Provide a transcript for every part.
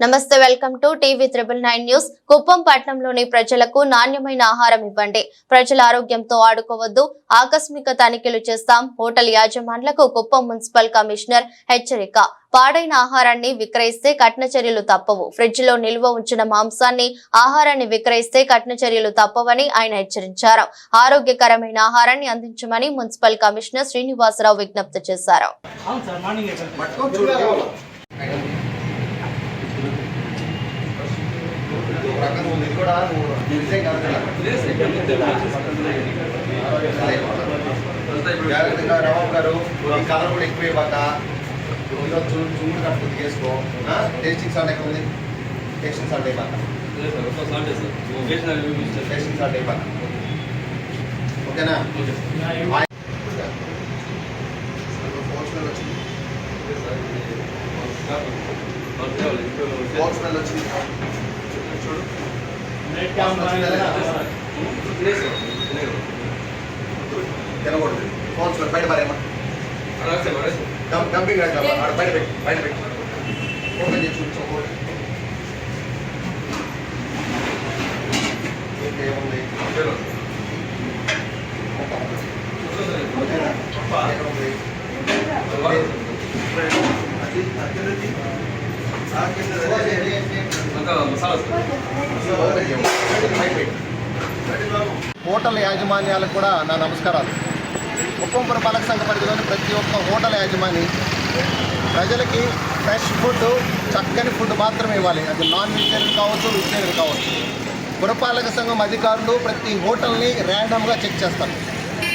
నమస్తే welcome to TV triple nine news. Kuppam పట్టణంలోని ప్రజలకు నాణ్యమైన ఆహారం ఇవ్వండి. ప్రజల ఆరోగ్యంతో ఆడుకోవద్దు. ఆకస్మిక తనిఖీలు చేస్తాం. హోటల్ యాజమాన్లకు కుప్పం మున్సిపల్ కమిషనర్ హెచ్చరిక. పాడైన ఆహారాన్ని విక్రయిస్తే కఠిన చర్యలు తప్పవు. ఫ్రిడ్జ్లో నిల్వ ఉంచిన మాంసాన్ని ఆహారాన్ని విక్రయిస్తే కఠిన చర్యలు తప్పవని ఆయన హెచ్చరించారు. ఆరోగ్యకరమైన ఆహారాన్ని అందించమని మున్సిపల్ కమిషనర్ శ్రీనివాసరావు విజ్ఞప్తి చేశారు. ఉంది. ఇది కూడా నువ్వు డిజైన్ కాదు జాగ్రత్తగా రావు గారు ఈ కలర్ కూడా ఎక్కువ ఇవ్వక ఇదిగో చూడు చూడు కట్టు వేసుకో టేస్టింగ్ సాల్ట్ ఎక్కడ ఉంది టేస్టింగ్ సాల్ట్ అయిపోక టేస్టింగ్ సాల్ట్ అయిపోక ఓకేనా ఫోర్ వచ్చింది ఫోర్ స్మెల్ వచ్చింది చూడు తినకూడదు ఫోన్ స్మెల్ బయట పారేమ్మా డమ్- డంపింగ్ కాదు కదా, ఆడ బయట పెట్టి బయట పెట్టి ఓపెన్ చేసి చూపించు ఒకటి ఇంకేముంది ఎక్కడ ఉంది? అది అక్కడది. హోటల్ యాజమాన్యాలకు కూడా నా నమస్కారాలు. కుప్పంపుర పాలక సంఘ పరిధిలోని ప్రతి ఒక్క హోటల్ యాజమాని ప్రజలకి ఫ్రెష్ ఫుడ్ చక్కని ఫుడ్ మాత్రమే ఇవ్వాలి. అది నాన్ వెజిటేరియన్ కావచ్చు వెజిటేరియన్ కావచ్చు. పురపాలక సంఘం అధికారులు ప్రతి హోటల్ని ర్యాండమ్గా చెక్ చేస్తారు.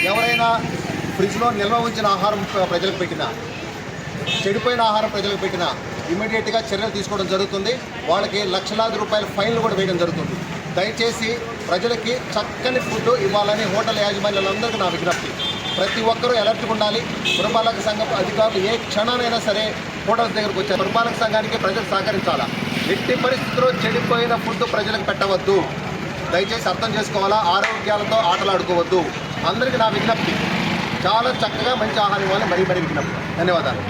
ఎవరైనా ఫ్రిడ్జ్లో నిల్వ ఉంచిన ఆహారం ప్రజలకు పెట్టినా చెడిపోయిన ఆహారం ప్రజలకు పెట్టినా ఇమీడియట్గా చర్యలు తీసుకోవడం జరుగుతుంది. వాళ్ళకి లక్షలాది రూపాయల ఫైన్లు కూడా వేయడం జరుగుతుంది. దయచేసి ప్రజలకి చక్కని ఫుడ్ ఇవ్వాలని హోటల్ యాజమాన్యాలందరికీ నా విజ్ఞప్తి. ప్రతి ఒక్కరూ ఎలర్ట్గా ఉండాలి. పురపాలక సంఘం అధికారులు ఏ క్షణానైనా సరే హోటల్స్ దగ్గరకు వచ్చారు. పురపాలక సంఘానికి ప్రజలు సహకరించాలా? ఎట్టి పరిస్థితుల్లో చెడిపోయిన ఫుడ్ ప్రజలకు పెట్టవద్దు. దయచేసి అర్థం చేసుకోవాలా? ఆరోగ్యాలతో ఆటలాడుకోవద్దు. అందరికీ నా విజ్ఞప్తి. చాలా చక్కగా మంచి ఆహారం ఇవ్వాలి మరీ మరీ విజ్ఞప్తి. ధన్యవాదాలు.